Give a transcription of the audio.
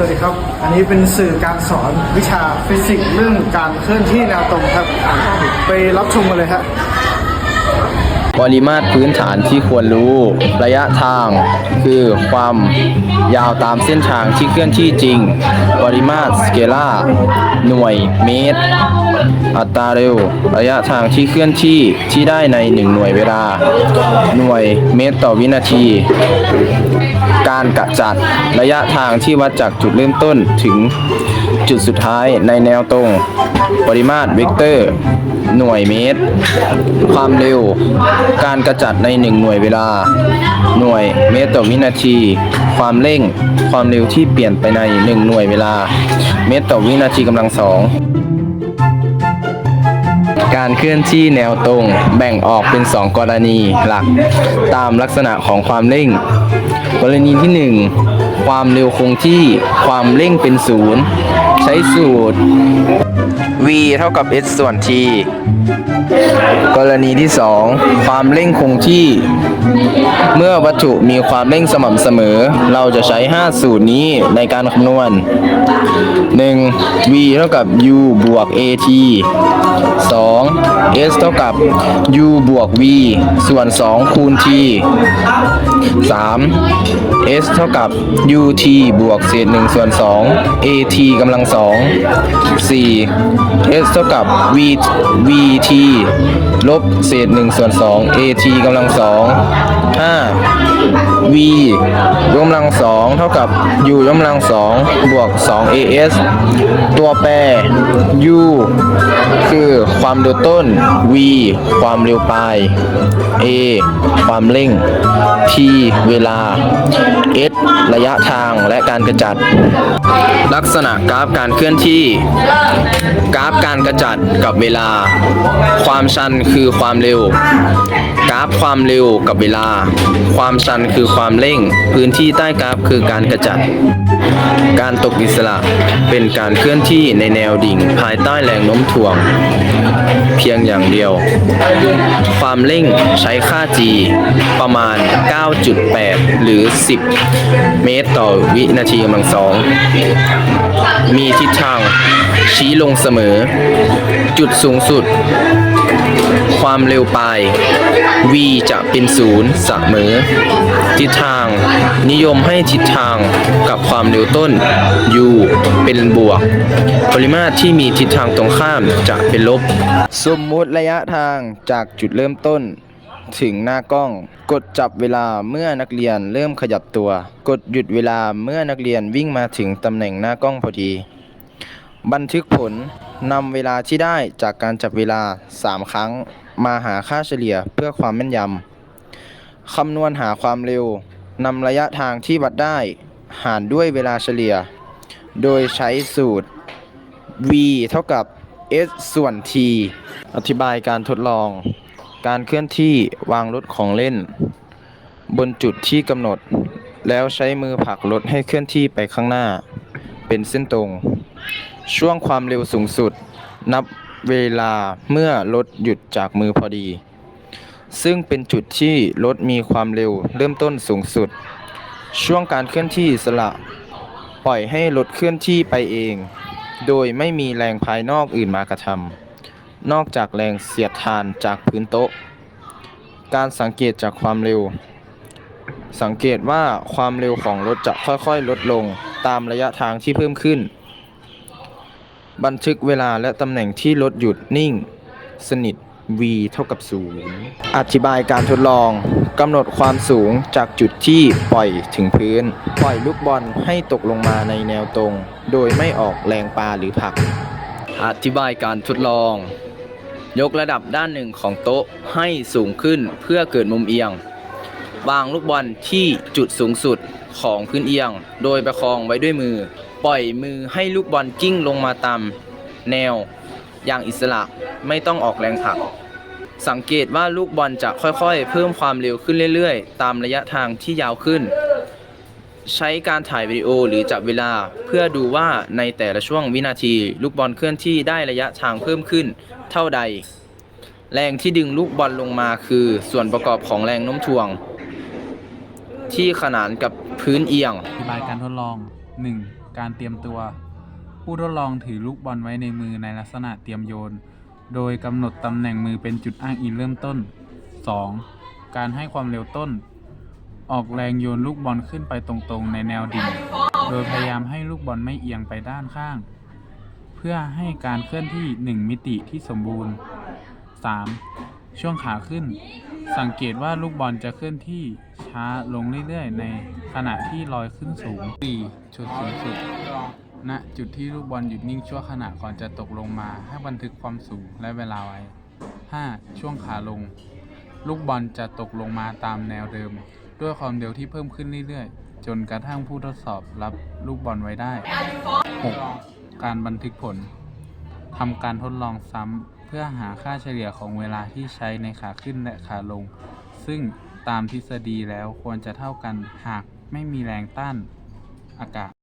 สวัสดีครับ อันนี้เป็นสื่อการสอนวิชาฟิสิกส์เรื่องการเคลื่อนที่แนวตรงครับ ไปรับชมกันเลยครับ ปริมาตรพื้นฐานที่ควรรู้ ระยะทาง คือความยาวตามเส้นทางที่เคลื่อนที่จริง ปริมาตรสเกลาหน่วยเมตร อัตราเร็ว ระยะทางที่เคลื่อนที่ที่ได้ใน 1 หน่วยเวลา หน่วยเมตรต่อวินาที การกะจัดระยะทางที่วัดจากจุดเริ่มต้นถึง จุดสุดท้ายในแนวตรง ปริมาตรเวกเตอร์ หน่วยเมตร ความเร็ว การกระจัดใน1หน่วยเวลา หน่วยเมตรต่อวินาที ความเร่ง ความเร็วที่เปลี่ยนไปใน1หน่วยเวลา เมตรต่อวินาทีกำลังสองการเคลื่อนที่แนวตรงแบ่งออกเป็น 2 กรณีหลัก ตามลักษณะของความเร่ง กรณีที่ 1 ความเร็วคงที่ความเร่งเป็นศูนย์ ช้สูตร v เท่ากับ s ส่วน t กรณีที่ 2 ความเร่งคงที่ เมื่อวัตถุมีความเร่งสม่ำเสมอ เราจะใช้ 5 สูตรนี้ในการคำนวณ 1. V เท่ากับ u บวก at 2. s เท่ากับ u บวก v ส่วน 2 คูณ t 3. s เท่ากับ ut บวกเศษ1ส่วน 2 at กำลัง 2 4. s เท่ากับ v vt ลบเศษ1ส่วน 2 at กำลัง 2 5. V ยกกำลัง2เท่ากับ u ยกกำลัง2บวก 2 as ตัวแปร u คือความเร็วต้น v ความเร็วปลาย a ความเร่ง t เวลา s ระยะทางและการกระจัด ลักษณะกราฟการเคลื่อนที่ กราฟการกระจัดกับเวลา ความชันคือความเร็ว กราฟความเร็วกับเวลา ความชันคือความเร่ง พื้นที่ใต้กราฟคือการกระจัด การตกอิสระเป็นการเคลื่อนที่ในแนวดิ่งภายใต้แรงโน้มถ่วง เพียงอย่างเดียว ความเร่งใช้ค่า g ประมาณ 9.8 หรือ 10 เมตรต่อวินาทีกำลังสอง มีทิศทางชี้ลงเสมอ จุดสูงสุด ความเร็วปลาย v จะเป็นศูนย์เสมอ ทิศทาง นิยมให้ทิศทางกับความเร็วต้น u เป็นบวก ปริมาตรที่มีทิศทางตรงข้ามจะเป็นลบ สมมุติระยะทางจากจุดเริ่มต้นถึงหน้ากล้อง กดจับเวลาเมื่อนักเรียนเริ่มขยับตัว กดหยุดเวลาเมื่อนักเรียนวิ่งมาถึงตำแหน่งหน้ากล้องพอดี บันทึกผลนำเวลาที่ได้จากการจับเวลา 3 ครั้ง มาหาค่าเฉลี่ยเพื่อความแม่นยำ คำนวณหาความเร็วนำระยะทางที่วัดได้ หารด้วยเวลาเฉลี่ย โดยใช้สูตร v เท่ากับ s ส่วน t อธิบายการทดลอง การเคลื่อนที่วางรถของเล่น บนจุดที่กำหนด แล้วใช้มือผลักรถให้เคลื่อนที่ไปข้างหน้า เป็นเส้นตรง ช่วงความเร็วสูงสุดนับ เวลาเมื่อรถหยุดจากมือพอดี ซึ่งเป็นจุดที่รถมีความเร็วเริ่มต้นสูงสุด ช่วงการเคลื่อนที่สละ ปล่อยให้รถเคลื่อนที่ไปเอง โดยไม่มีแรงภายนอกอื่นมากระทำนอกจากแรงเสียดทานจากพื้นโต๊ะ การสังเกตจากความเร็ว สังเกตว่าความเร็วของรถจะค่อยๆ ลดลงตามระยะทางที่เพิ่มขึ้น บันทึกเวลาและตำแหน่งที่รถหยุดนิ่ง สนิท v เท่ากับ 0 อธิบายการทดลองกำหนดความสูงจากจุดที่ปล่อยถึงพื้น ปล่อยลูกบอลให้ตกลงมาในแนวตรง โดยไม่ออกแรงปาหรือผลัก อธิบายการทดลอง ยกระดับด้านหนึ่งของโต๊ะให้สูงขึ้นเพื่อเกิดมุมเอียง วางลูกบอลที่จุดสูงสุดของพื้นเอียง โดยประคองไว้ด้วยมือ ปล่อยมือให้ลูกบอลกิ้งลงมาตามแนว อย่างอิสระไม่ต้องออกแรงผลัก สังเกตว่าลูกบอลจะค่อยๆ เพิ่มความเร็วขึ้นเรื่อยๆ ตามระยะทางที่ยาวขึ้น ใช้การถ่ายวิดีโอหรือจับเวลาเพื่อดูว่าในแต่ละช่วงวินาที ลูกบอลเคลื่อนที่ได้ระยะทางเพิ่มขึ้นเท่าใด แรงที่ดึงลูกบอลลงมาคือส่วนประกอบของแรงโน้มถ่วง ที่ขนานกับพื้นเอียงอธิบายการทดลอง 1. การเตรียมตัว ผู้ทดลองถือลูกบอลไว้ในมือในลักษณะเตรียมโยน โดยกำหนดตำแหน่งมือเป็นจุดอ้างอิงเริ่มต้น 2. การให้ความเร็วต้น ออกแรงโยนลูกบอลขึ้นไปตรงๆ ในแนวดิ่ง โดยพยายามให้ลูกบอลไม่เอียงไปด้านข้าง เพื่อให้การเคลื่อนที่ 1 มิติที่สมบูรณ์ 3. ช่วงขาขึ้น สังเกตว่าลูกบอลจะเคลื่อนที่ช้าลงเรื่อยๆ ในขณะที่ลอยขึ้นสูง 4. จุดสูงสุดณจุดที่ลูกบอลหยุดนิ่งชั่วขณะก่อนจะตกลงมาให้บันทึกความสูงและเวลาไว้ 5. ช่วงขาลง ลูกบอลจะตกลงมาตามแนวเดิม ด้วยความเร็วที่เพิ่มขึ้นเรื่อยๆ จนกระทั่งผู้ทดสอบรับลูกบอลไว้ได้ 6. การบันทึกผลทำการทดลองซ้ำ เพื่อหาค่าเฉลี่ยของเวลาที่ใช้ในขาขึ้นและขาลง ซึ่งตามทฤษฎีแล้วควรจะเท่ากันหากไม่มีแรงต้านอากาศ